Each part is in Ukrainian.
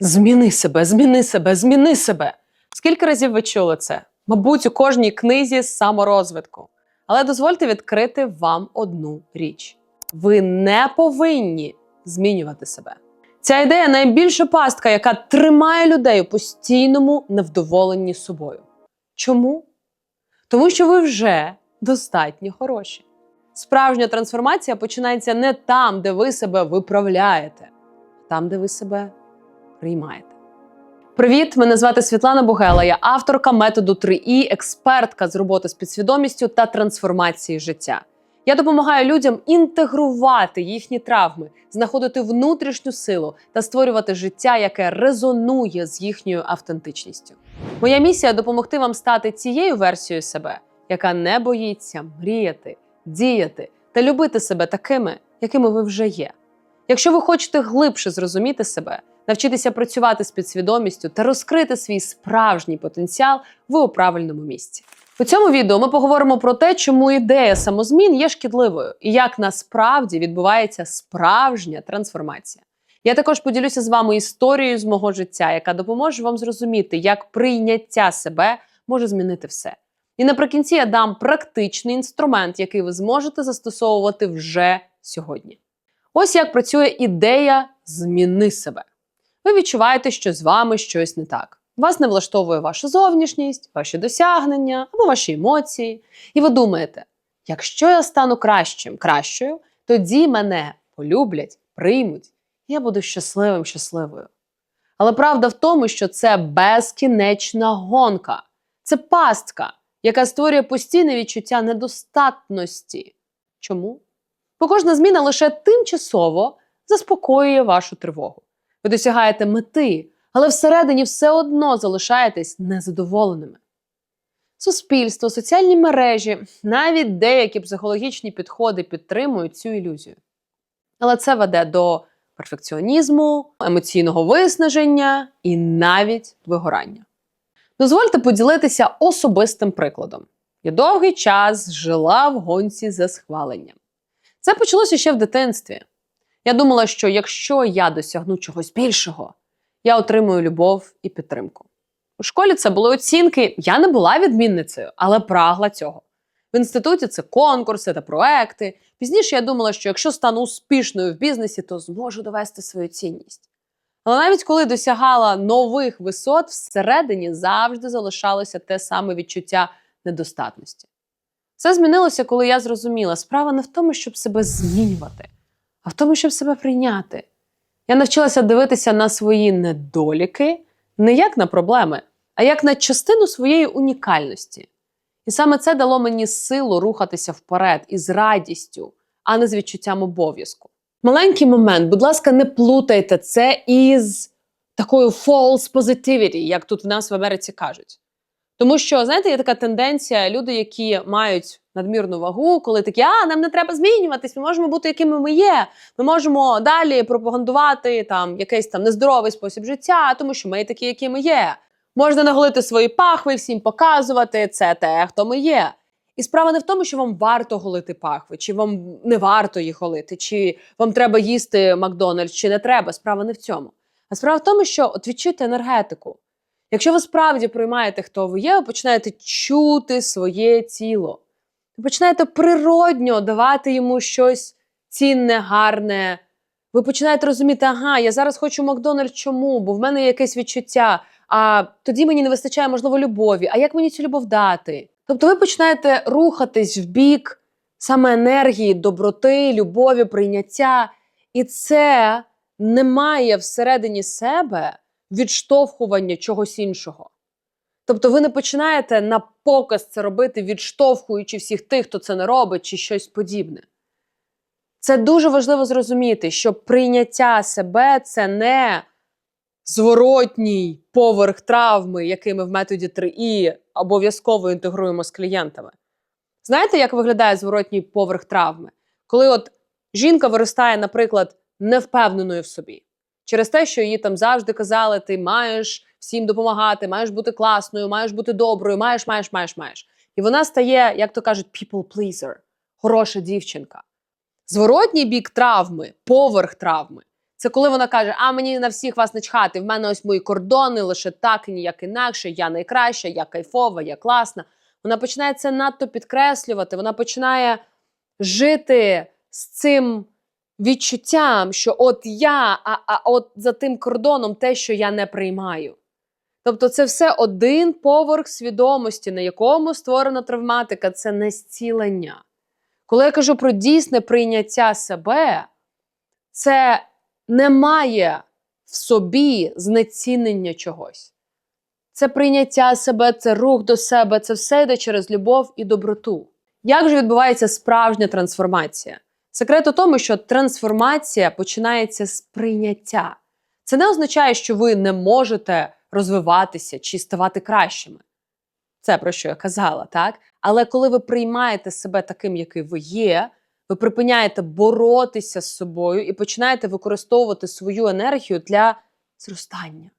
Зміни себе, зміни себе, зміни себе. Скільки разів ви чули це? Мабуть, у кожній книзі з саморозвитку. Але дозвольте відкрити вам одну річ: ви не повинні змінювати себе. Ця ідея найбільша пастка, яка тримає людей у постійному невдоволенні собою. Чому? Тому що ви вже достатньо хороші. Справжня трансформація починається не там, де ви себе виправляєте, а там, де ви себе приймаєте. Привіт! Мене звати Світлана Бугела. Я авторка методу 3І, експертка з роботи з підсвідомістю та трансформації життя. Я допомагаю людям інтегрувати їхні травми, знаходити внутрішню силу та створювати життя, яке резонує з їхньою автентичністю. Моя місія допомогти вам стати цією версією себе, яка не боїться мріяти, діяти та любити себе такими, якими ви вже є. Якщо ви хочете глибше зрозуміти себе, навчитися працювати з підсвідомістю та розкрити свій справжній потенціал, ви у правильному місці. У цьому відео ми поговоримо про те, чому ідея самозмін є шкідливою і як насправді відбувається справжня трансформація. Я також поділюся з вами історією з мого життя, яка допоможе вам зрозуміти, як прийняття себе може змінити все. І наприкінці я дам практичний інструмент, який ви зможете застосовувати вже сьогодні. Ось як працює ідея зміни себе. Ви відчуваєте, що з вами щось не так. Вас не влаштовує ваша зовнішність, ваші досягнення або ваші емоції. І ви думаєте, якщо я стану кращим, кращою, тоді мене полюблять, приймуть, і я буду щасливим, щасливою. Але правда в тому, що це безкінечна гонка, це пастка, яка створює постійне відчуття недостатності. Чому? Бо кожна зміна лише тимчасово заспокоює вашу тривогу. Ви досягаєте мети, але всередині все одно залишаєтесь незадоволеними. Суспільство, соціальні мережі, навіть деякі психологічні підходи підтримують цю ілюзію. Але це веде до перфекціонізму, емоційного виснаження і навіть вигорання. Дозвольте поділитися особистим прикладом. Я довгий час жила в гонці за схваленням. Це почалося ще в дитинстві. Я думала, що якщо я досягну чогось більшого, я отримую любов і підтримку. У школі це були оцінки. Я не була відмінницею, але прагла цього. В інституті це конкурси та проекти. Пізніше я думала, що якщо стану успішною в бізнесі, то зможу довести свою цінність. Але навіть коли досягала нових висот, всередині завжди залишалося те саме відчуття недостатності. Це змінилося, коли я зрозуміла, справа не в тому, щоб себе змінювати, а в тому, щоб себе прийняти. Я навчилася дивитися на свої недоліки не як на проблеми, а як на частину своєї унікальності. І саме це дало мені силу рухатися вперед із радістю, а не з відчуттям обов'язку. Маленький момент, будь ласка, не плутайте це із такою false positivity, як тут в нас в Америці кажуть. Тому що, знаєте, є така тенденція, люди, які мають надмірну вагу, коли такі, а нам не треба змінюватись, ми можемо бути якими ми є. Ми можемо далі пропагандувати там якийсь там нездоровий спосіб життя, тому що ми такі, які ми є. Можна наголити свої пахви, всім показувати це те, хто ми є. І справа не в тому, що вам варто голити пахви, чи вам не варто їх голити, чи вам треба їсти Макдональдс, чи не треба. Справа не в цьому. А справа в тому, що от відчуйте енергетику. Якщо ви справді приймаєте, хто ви є, ви починаєте чути своє тіло. Ви починаєте природньо давати йому щось цінне, гарне. Ви починаєте розуміти, ага, я зараз хочу Макдональдс, чому? Бо в мене є якесь відчуття. А тоді мені не вистачає, можливо, любові. А як мені цю любов дати? Тобто ви починаєте рухатись в бік саме енергії, доброти, любові, прийняття. І це не має всередині себе відштовхування чогось іншого. Тобто ви не починаєте на показ це робити, відштовхуючи всіх тих, хто це не робить, чи щось подібне. Це дуже важливо зрозуміти, що прийняття себе це не зворотній поверх травми, який ми в методі 3І обов'язково інтегруємо з клієнтами. Знаєте, як виглядає зворотній поверх травми? Коли от жінка виростає, наприклад, невпевненою в собі, через те, що їй там завжди казали, ти маєш всім допомагати, маєш бути класною, маєш бути доброю, маєш, маєш, маєш, маєш. І вона стає, як то кажуть, people pleaser, хороша дівчинка. Зворотній бік травми, поверх травми Це коли вона каже: А мені на всіх вас не чхати, в мене ось мої кордони, лише так і ніяк інакше, я найкраща, я кайфова, я класна. Вона починає це надто підкреслювати, вона починає жити з цим відчуттям, що от я, а, а от за тим кордоном те, що я не приймаю. Тобто, це все один поверх свідомості, на якому створена травматика це не зцілення. Коли я кажу про дійсне прийняття себе, це немає в собі знецінення чогось. Це прийняття себе, це рух до себе, це все йде через любов і доброту. Як же відбувається справжня трансформація? Секрет у тому, що трансформація починається з прийняття. Це не означає, що ви не можете розвиватися чи ставати кращими. Це про що я казала, так? Але коли ви приймаєте себе таким, який ви є, ви припиняєте боротися з собою і починаєте використовувати свою енергію для зростання.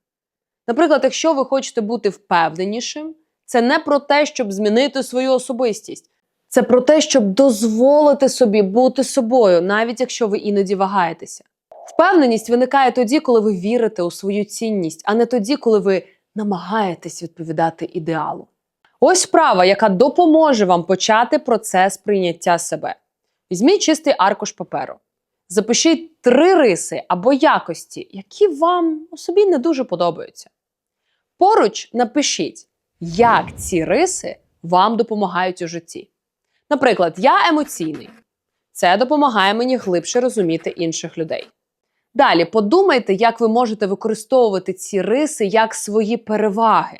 Наприклад, якщо ви хочете бути впевненішим, це не про те, щоб змінити свою особистість. Це про те, щоб дозволити собі бути собою, навіть якщо ви іноді вагаєтеся. Впевненість виникає тоді, коли ви вірите у свою цінність, а не тоді, коли ви намагаєтесь відповідати ідеалу. Ось вправа, яка допоможе вам почати процес прийняття себе. Візьміть чистий аркуш паперу. Запишіть три риси або якості, які вам у собі не дуже подобаються. Поруч напишіть, як ці риси вам допомагають у житті. Наприклад, я емоційний. Це допомагає мені глибше розуміти інших людей. Далі подумайте, як ви можете використовувати ці риси як свої переваги.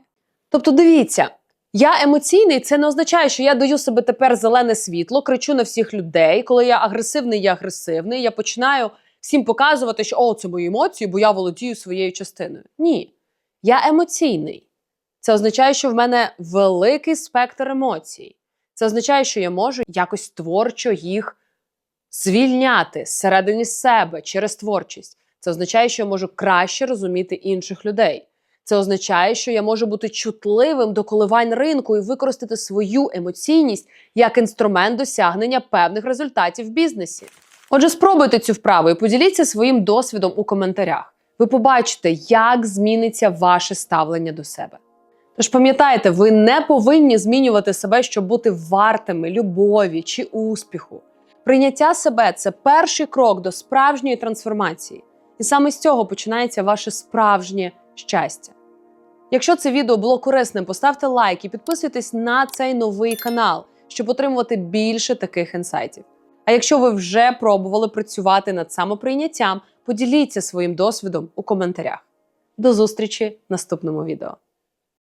Тобто, дивіться, я емоційний, це не означає, що я даю себе тепер зелене світло, кричу на всіх людей. Коли я агресивний, я агресивний. Я починаю всім показувати, що о, це мої емоції, бо я володію своєю частиною. Ні, я емоційний. Це означає, що в мене великий спектр емоцій. Це означає, що я можу якось творчо їх звільняти зсередині себе через творчість. Це означає, що я можу краще розуміти інших людей. Це означає, що я можу бути чутливим до коливань ринку і використати свою емоційність як інструмент досягнення певних результатів в бізнесі. Отже, спробуйте цю вправу і поділіться своїм досвідом у коментарях. Ви побачите, як зміниться ваше ставлення до себе. Тож пам'ятайте, ви не повинні змінювати себе, щоб бути вартими любові чи успіху. Прийняття себе це перший крок до справжньої трансформації. І саме з цього починається ваше справжнє щастя. Якщо це відео було корисним, поставте лайк і підписуйтесь на цей новий канал, щоб отримувати більше таких інсайтів. А якщо ви вже пробували працювати над самоприйняттям, поділіться своїм досвідом у коментарях. До зустрічі в наступному відео.